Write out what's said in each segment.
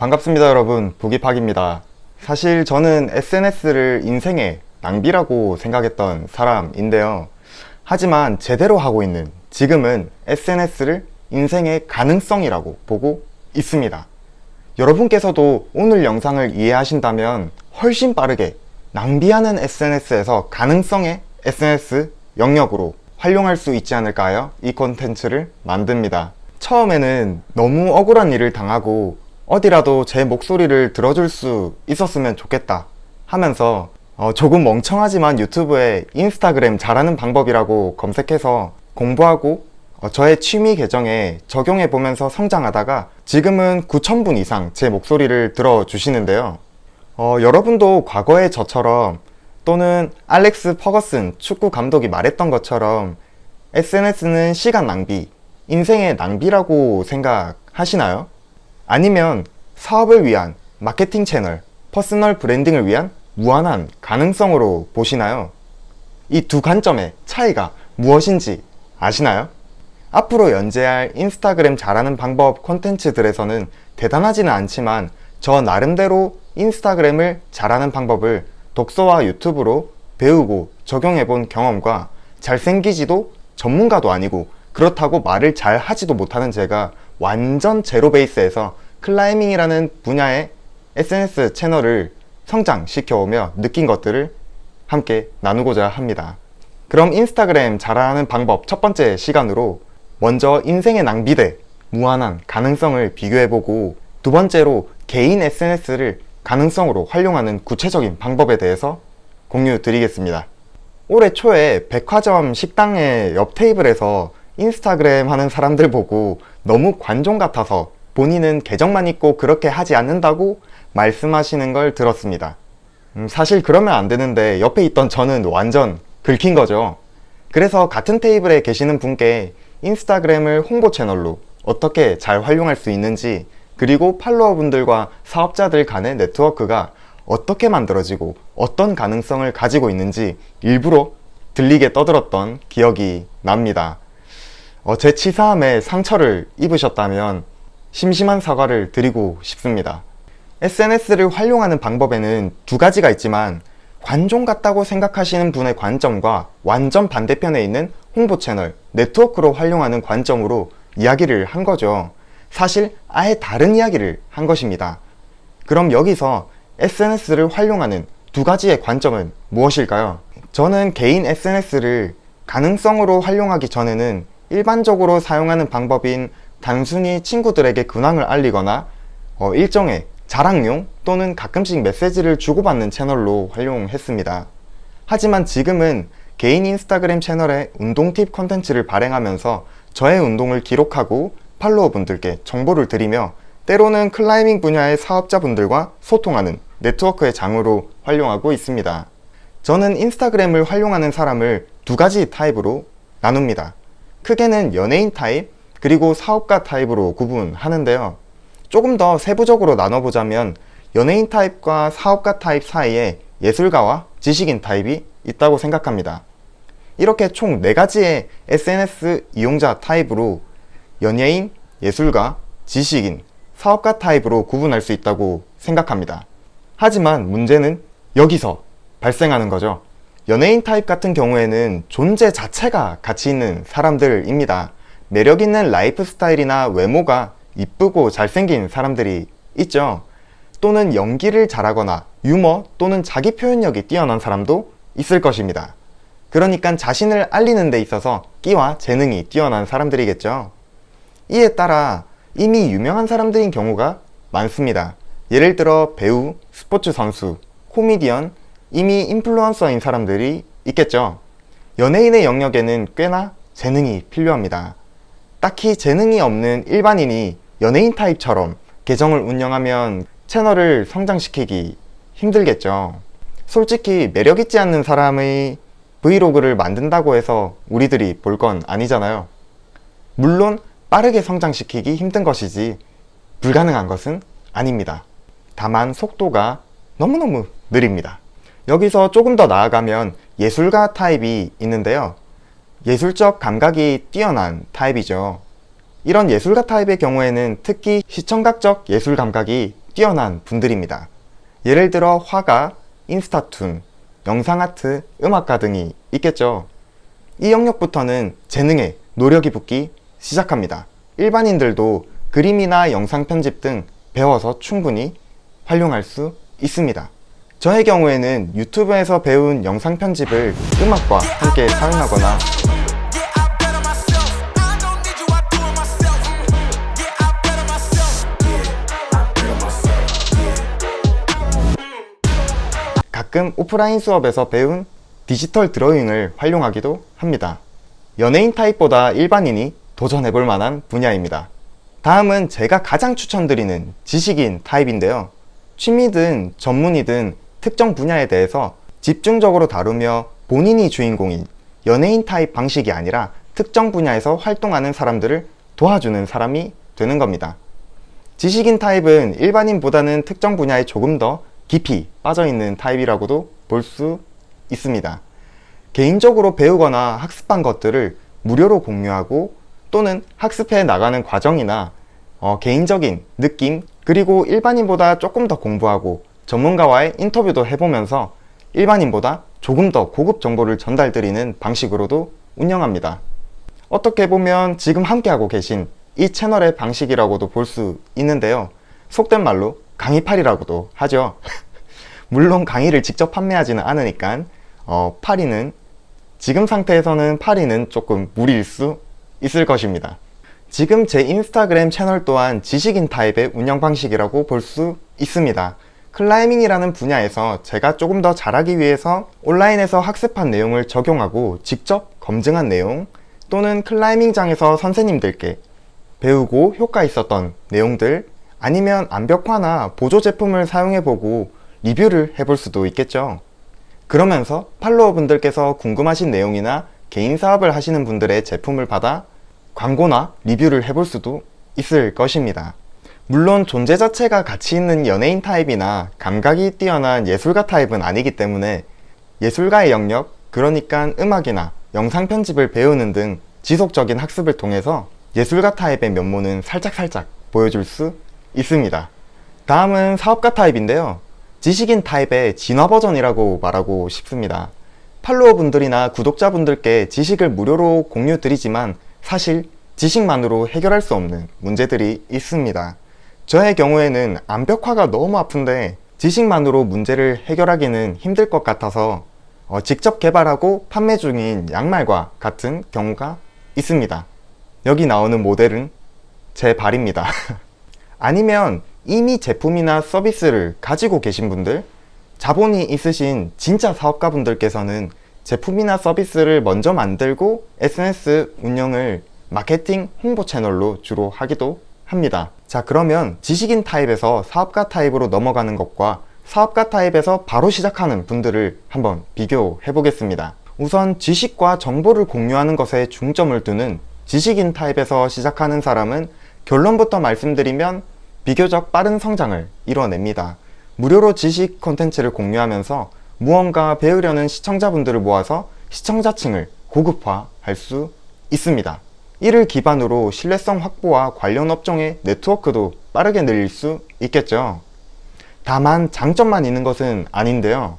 반갑습니다 여러분 보기팍입니다 사실 저는 SNS를 인생의 낭비라고 생각했던 사람인데요 하지만 제대로 하고 있는 지금은 SNS를 인생의 가능성이라고 보고 있습니다 여러분께서도 오늘 영상을 이해하신다면 훨씬 빠르게 낭비하는 SNS에서 가능성의 SNS 영역으로 활용할 수 있지 않을까요? 이 콘텐츠를 만듭니다. 처음에는 너무 억울한 일을 당하고 어디라도 제 목소리를 들어줄 수 있었으면 좋겠다 하면서 어, 조금 멍청하지만 유튜브에 인스타그램 잘하는 방법이라고 검색해서 공부하고 어, 저의 취미 계정에 적용해 보면서 성장하다가 지금은 9,000분 이상 제 목소리를 들어주시는데요. 어, 여러분도 과거에 저처럼 또는 알렉스 퍼거슨 축구 감독이 말했던 것처럼 SNS는 시간 낭비, 인생의 낭비라고 생각하시나요? 아니면 사업을 위한 마케팅 채널, 퍼스널 브랜딩을 위한 무한한 가능성으로 보시나요? 이 두 관점의 차이가 무엇인지 아시나요? 앞으로 연재할 인스타그램 잘하는 방법 콘텐츠들에서는 대단하지는 않지만 저 나름대로 인스타그램을 잘하는 방법을 독서와 유튜브로 배우고 적용해 본 경험과 잘생기지도 전문가도 아니고 그렇다고 말을 잘 하지도 못하는 제가 완전 제로 베이스에서 클라이밍이라는 분야의 SNS 채널을 성장시켜 오며 느낀 것들을 함께 나누고자 합니다. 그럼 인스타그램 잘하는 방법 첫 번째 시간으로 먼저 인생의 낭비 대 무한한 가능성을 비교해보고 두 번째로 개인 SNS를 가능성으로 활용하는 구체적인 방법에 대해서 공유 드리겠습니다. 올해 초에 백화점 식당의 옆 테이블에서 인스타그램 하는 사람들 보고 너무 관종 같아서 본인은 계정만 있고 그렇게 하지 않는다고 말씀하시는 걸 들었습니다. 음, 사실 그러면 안 되는데 옆에 있던 저는 완전 긁힌 거죠. 그래서 같은 테이블에 계시는 분께 인스타그램을 홍보 채널로 어떻게 잘 활용할 수 있는지 그리고 팔로워분들과 사업자들 간의 네트워크가 어떻게 만들어지고 어떤 가능성을 가지고 있는지 일부러 들리게 떠들었던 기억이 납니다. 어, 제 치사함에 상처를 입으셨다면 심심한 사과를 드리고 싶습니다. SNS를 활용하는 방법에는 두 가지가 있지만 관종 같다고 생각하시는 분의 관점과 완전 반대편에 있는 홍보 채널, 네트워크로 활용하는 관점으로 이야기를 한 거죠. 사실 아예 다른 이야기를 한 것입니다. 그럼 여기서 SNS를 활용하는 두 가지의 관점은 무엇일까요? 저는 개인 SNS를 가능성으로 활용하기 전에는 일반적으로 사용하는 방법인 단순히 친구들에게 근황을 알리거나 어, 일종의 자랑용 또는 가끔씩 메시지를 주고받는 채널로 활용했습니다. 하지만 지금은 개인 인스타그램 채널에 운동 팁 컨텐츠를 발행하면서 저의 운동을 기록하고 팔로워분들께 정보를 드리며 때로는 클라이밍 분야의 사업자분들과 소통하는 네트워크의 장으로 활용하고 있습니다. 저는 인스타그램을 활용하는 사람을 두 가지 타입으로 나눕니다. 크게는 연예인 타입, 그리고 사업가 타입으로 구분하는데요. 조금 더 세부적으로 나눠보자면 연예인 타입과 사업가 타입 사이에 예술가와 지식인 타입이 있다고 생각합니다. 이렇게 총 4가지의 SNS 이용자 타입으로 연예인, 예술가, 지식인, 사업가 타입으로 구분할 수 있다고 생각합니다. 하지만 문제는 여기서 발생하는 거죠. 연예인 타입 같은 경우에는 존재 자체가 가치 있는 사람들입니다. 매력 있는 라이프 스타일이나 외모가 이쁘고 잘생긴 사람들이 있죠. 또는 연기를 잘하거나 유머 또는 자기 표현력이 뛰어난 사람도 있을 것입니다. 그러니까 자신을 알리는 데 있어서 끼와 재능이 뛰어난 사람들이겠죠. 이에 따라 이미 유명한 사람들인 경우가 많습니다. 예를 들어 배우, 스포츠 선수, 코미디언, 이미 인플루언서인 사람들이 있겠죠. 연예인의 영역에는 꽤나 재능이 필요합니다. 딱히 재능이 없는 일반인이 연예인 타입처럼 계정을 운영하면 채널을 성장시키기 힘들겠죠. 솔직히 매력있지 않는 사람의 브이로그를 만든다고 해서 우리들이 볼 건 아니잖아요. 물론 빠르게 성장시키기 힘든 것이지 불가능한 것은 아닙니다. 다만 속도가 너무너무 느립니다. 여기서 조금 더 나아가면 예술가 타입이 있는데요. 예술적 감각이 뛰어난 타입이죠. 이런 예술가 타입의 경우에는 특히 시청각적 예술 감각이 뛰어난 분들입니다. 예를 들어 화가, 인스타툰, 영상아트, 음악가 등이 있겠죠. 이 영역부터는 재능에 노력이 붙기 시작합니다. 일반인들도 그림이나 영상 편집 등 배워서 충분히 활용할 수 있습니다. 저의 경우에는 유튜브에서 배운 영상 편집을 음악과 함께 사용하거나. 가끔 오프라인 수업에서 배운 디지털 드로잉을 활용하기도 합니다. 연예인 타입보다 일반인이 도전해볼 만한 분야입니다. 다음은 제가 가장 추천드리는 지식인 타입인데요. 취미든 전문이든 특정 분야에 대해서 집중적으로 다루며 본인이 주인공인 연예인 타입 방식이 아니라 특정 분야에서 활동하는 사람들을 도와주는 사람이 되는 겁니다. 지식인 타입은 일반인보다는 특정 분야에 조금 더 깊이 빠져있는 타입이라고도 볼 수 있습니다. 개인적으로 배우거나 학습한 것들을 무료로 공유하고 또는 학습해 나가는 과정이나 어, 개인적인 느낌 그리고 일반인보다 조금 더 공부하고 전문가와의 인터뷰도 해보면서 일반인보다 조금 더 고급 정보를 전달드리는 방식으로도 운영합니다. 어떻게 보면 지금 함께하고 계신 이 채널의 방식이라고도 볼 수 있는데요. 속된 말로 강의팔이라고도 하죠. 물론 강의를 직접 판매하지는 않으니까 어, 팔이는 지금 상태에서는 팔이는 조금 무리일 수 있을 것입니다. 지금 제 인스타그램 채널 또한 지식인 타입의 운영 방식이라고 볼 수 있습니다. 클라이밍이라는 분야에서 제가 조금 더 잘하기 위해서 온라인에서 학습한 내용을 적용하고 직접 검증한 내용 또는 클라이밍장에서 선생님들께 배우고 효과 있었던 내용들 아니면 암벽화나 보조 제품을 사용해보고 리뷰를 해볼 수도 있겠죠. 그러면서 팔로워 분들께서 궁금하신 내용이나 개인 사업을 하시는 분들의 제품을 받아 광고나 리뷰를 해볼 수도 있을 것입니다. 물론 존재 자체가 가치 있는 연예인 타입이나 감각이 뛰어난 예술가 타입은 아니기 때문에 예술가의 영역, 그러니까 음악이나 영상 편집을 배우는 등 지속적인 학습을 통해서 예술가 타입의 면모는 살짝살짝 보여줄 수 있습니다. 다음은 사업가 타입인데요. 지식인 타입의 진화 버전이라고 말하고 싶습니다. 팔로워 분들이나 구독자분들께 지식을 무료로 공유 드리지만 사실 지식만으로 해결할 수 없는 문제들이 있습니다. 저의 경우에는 암벽화가 너무 아픈데 지식만으로 문제를 해결하기는 힘들 것 같아서 어, 직접 개발하고 판매 중인 양말과 같은 경우가 있습니다. 여기 나오는 모델은 제 발입니다. 아니면 이미 제품이나 서비스를 가지고 계신 분들, 자본이 있으신 진짜 사업가분들께서는 제품이나 서비스를 먼저 만들고 SNS 운영을 마케팅 홍보 채널로 주로 하기도 합니다. 자, 그러면 지식인 타입에서 사업가 타입으로 넘어가는 것과 사업가 타입에서 바로 시작하는 분들을 한번 비교해 보겠습니다. 우선 지식과 정보를 공유하는 것에 중점을 두는 지식인 타입에서 시작하는 사람은 결론부터 말씀드리면 비교적 빠른 성장을 이뤄냅니다. 무료로 지식 콘텐츠를 공유하면서 무언가 배우려는 시청자분들을 모아서 시청자층을 고급화할 수 있습니다. 이를 기반으로 신뢰성 확보와 관련 업종의 네트워크도 빠르게 늘릴 수 있겠죠. 다만 장점만 있는 것은 아닌데요.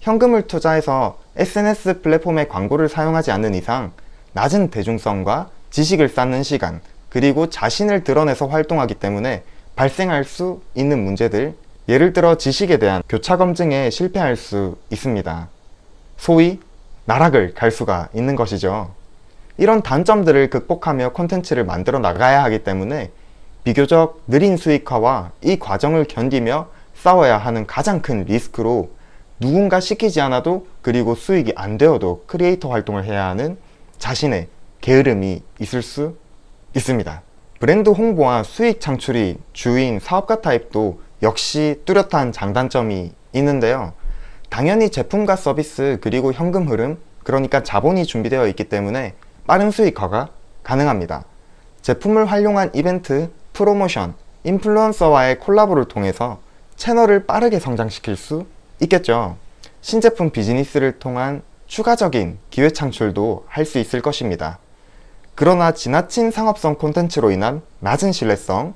현금을 투자해서 SNS 플랫폼의 광고를 사용하지 않는 이상 낮은 대중성과 지식을 쌓는 시간, 그리고 자신을 드러내서 활동하기 때문에 발생할 수 있는 문제들, 예를 들어 지식에 대한 교차 검증에 실패할 수 있습니다. 소위 나락을 갈 수가 있는 것이죠. 이런 단점들을 극복하며 콘텐츠를 만들어 나가야 하기 때문에 비교적 느린 수익화와 이 과정을 견디며 싸워야 하는 가장 큰 리스크로 누군가 시키지 않아도 그리고 수익이 안 되어도 크리에이터 활동을 해야 하는 자신의 게으름이 있을 수 있습니다. 브랜드 홍보와 수익 창출이 주인 사업가 타입도 역시 뚜렷한 장단점이 있는데요. 당연히 제품과 서비스 그리고 현금 흐름 그러니까 자본이 준비되어 있기 때문에 빠른 수익화가 가능합니다. 제품을 활용한 이벤트, 프로모션, 인플루언서와의 콜라보를 통해서 채널을 빠르게 성장시킬 수 있겠죠. 신제품 비즈니스를 통한 추가적인 기회 창출도 할 수 있을 것입니다. 그러나 지나친 상업성 콘텐츠로 인한 낮은 신뢰성,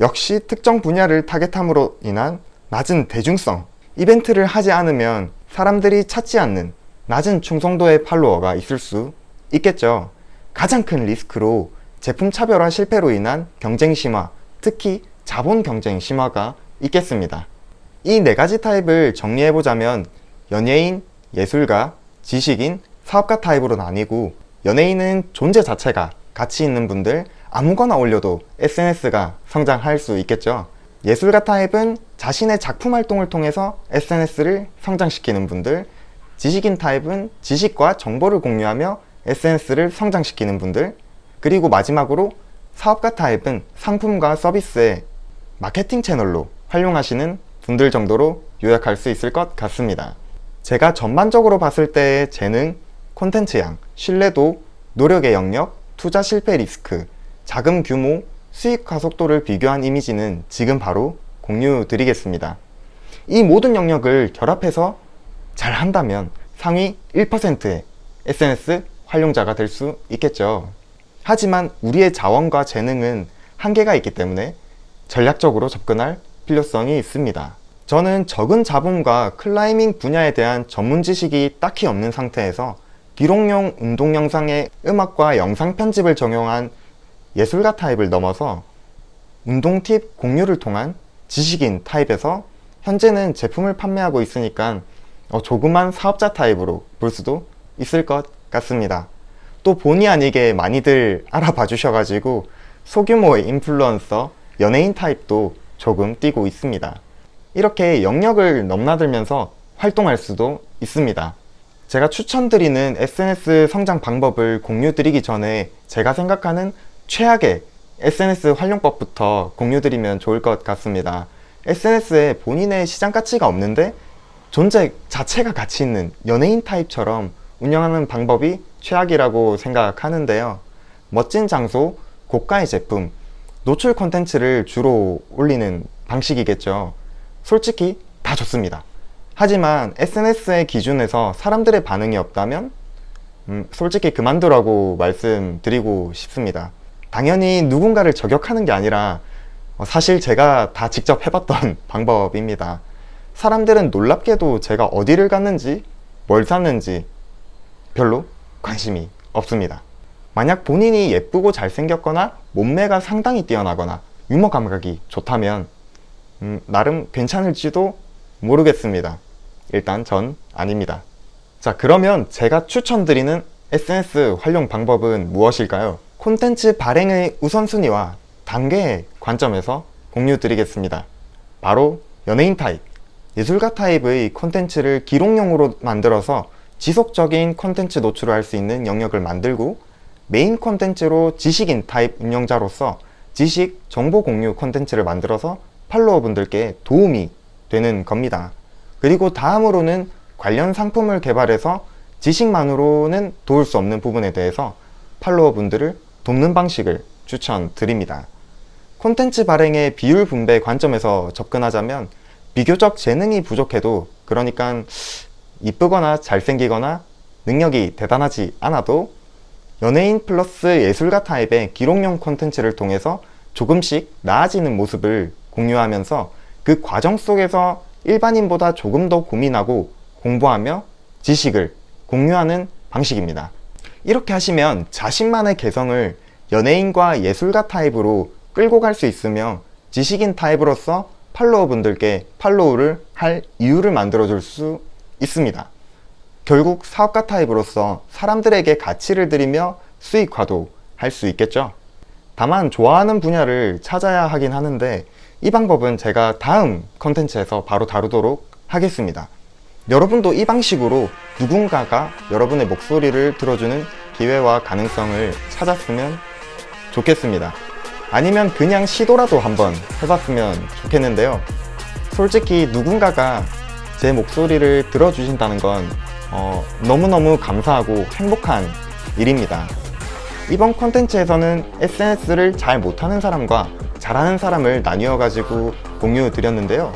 역시 특정 분야를 타겟함으로 인한 낮은 대중성, 이벤트를 하지 않으면 사람들이 찾지 않는 낮은 충성도의 팔로워가 있을 수 있겠죠. 가장 큰 리스크로 제품 차별화 실패로 인한 경쟁 심화, 특히 자본 경쟁 심화가 있겠습니다. 이 네 가지 타입을 정리해 보자면 연예인, 예술가, 지식인, 사업가 타입으로 나뉘고 연예인은 존재 자체가 가치 있는 분들 아무거나 올려도 SNS가 성장할 수 있겠죠. 예술가 타입은 자신의 작품 활동을 통해서 SNS를 성장시키는 분들, 지식인 타입은 지식과 정보를 공유하며 SNS를 성장시키는 분들, 그리고 마지막으로 사업가 타입은 상품과 서비스의 마케팅 채널로 활용하시는 분들 정도로 요약할 수 있을 것 같습니다. 제가 전반적으로 봤을 때의 재능, 콘텐츠 양, 신뢰도, 노력의 영역, 투자 실패 리스크, 자금 규모, 수익 가속도를 비교한 이미지는 지금 바로 공유 드리겠습니다. 이 모든 영역을 결합해서 잘 한다면 상위 1%의 SNS 활용자가 될 수 있겠죠. 하지만 우리의 자원과 재능은 한계가 있기 때문에 전략적으로 접근할 필요성이 있습니다. 저는 적은 자본과 클라이밍 분야에 대한 전문 지식이 딱히 없는 상태에서 기록용 운동 영상의 음악과 영상 편집을 적용한 예술가 타입을 넘어서 운동 팁 공유를 통한 지식인 타입에서 현재는 제품을 판매하고 있으니까 어, 조그만 사업자 타입으로 볼 수도 있을 것 같습니다. 또 본의 아니게 많이들 알아봐 주셔가지고 소규모의 인플루언서, 연예인 타입도 조금 뛰고 있습니다. 이렇게 영역을 넘나들면서 활동할 수도 있습니다. 제가 추천드리는 SNS 성장 방법을 공유드리기 전에 제가 생각하는 최악의 SNS 활용법부터 공유드리면 좋을 것 같습니다. SNS에 본인의 시장 가치가 없는데 존재 자체가 가치 있는 연예인 타입처럼 운영하는 방법이 최악이라고 생각하는데요. 멋진 장소, 고가의 제품, 노출 콘텐츠를 주로 올리는 방식이겠죠. 솔직히 다 좋습니다. 하지만 SNS의 기준에서 사람들의 반응이 없다면 음, 솔직히 그만두라고 말씀드리고 싶습니다. 당연히 누군가를 저격하는 게 아니라 어, 사실 제가 다 직접 해봤던 방법입니다. 사람들은 놀랍게도 제가 어디를 갔는지 뭘 샀는지 별로 관심이 없습니다. 만약 본인이 예쁘고 잘생겼거나 몸매가 상당히 뛰어나거나 유머 감각이 좋다면 음, 나름 괜찮을지도 모르겠습니다. 일단 전 아닙니다. 자, 그러면 제가 추천드리는 SNS 활용 방법은 무엇일까요? 콘텐츠 발행의 우선순위와 단계의 관점에서 공유 드리겠습니다. 바로 연예인 타입, 예술가 타입의 콘텐츠를 기록용으로 만들어서 지속적인 콘텐츠 노출을 할 수 있는 영역을 만들고 메인 콘텐츠로 지식인 타입 운영자로서 지식, 정보 공유 콘텐츠를 만들어서 팔로워 분들께 도움이 되는 겁니다. 그리고 다음으로는 관련 상품을 개발해서 지식만으로는 도울 수 없는 부분에 대해서 팔로워 분들을 돕는 방식을 추천드립니다. 콘텐츠 발행의 비율 분배 관점에서 접근하자면 비교적 재능이 부족해도 그러니까 이쁘거나 잘생기거나 능력이 대단하지 않아도 연예인 플러스 예술가 타입의 기록용 콘텐츠를 통해서 조금씩 나아지는 모습을 공유하면서 그 과정 속에서 일반인보다 조금 더 고민하고 공부하며 지식을 공유하는 방식입니다. 이렇게 하시면 자신만의 개성을 연예인과 예술가 타입으로 끌고 갈 수 있으며 지식인 타입으로서 팔로워 분들께 팔로우를 할 이유를 만들어 줄 수 있습니다. 결국 사업가 타입으로서 사람들에게 가치를 드리며 수익화도 할 수 있겠죠. 다만 좋아하는 분야를 찾아야 하긴 하는데 이 방법은 제가 다음 컨텐츠에서 바로 다루도록 하겠습니다. 여러분도 이 방식으로 누군가가 여러분의 목소리를 들어주는 기회와 가능성을 찾았으면 좋겠습니다. 아니면 그냥 시도라도 한번 해봤으면 좋겠는데요. 솔직히 누군가가 제 목소리를 들어주신다는 건 어, 너무너무 감사하고 행복한 일입니다. 이번 콘텐츠에서는 SNS를 잘 못하는 사람과 잘하는 사람을 나뉘어 가지고 공유 드렸는데요.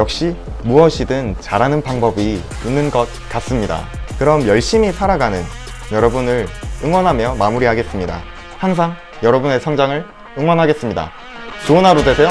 역시 무엇이든 잘하는 방법이 있는 것 같습니다. 그럼 열심히 살아가는 여러분을 응원하며 마무리하겠습니다. 항상 여러분의 성장을 응원하겠습니다. 좋은 하루 되세요.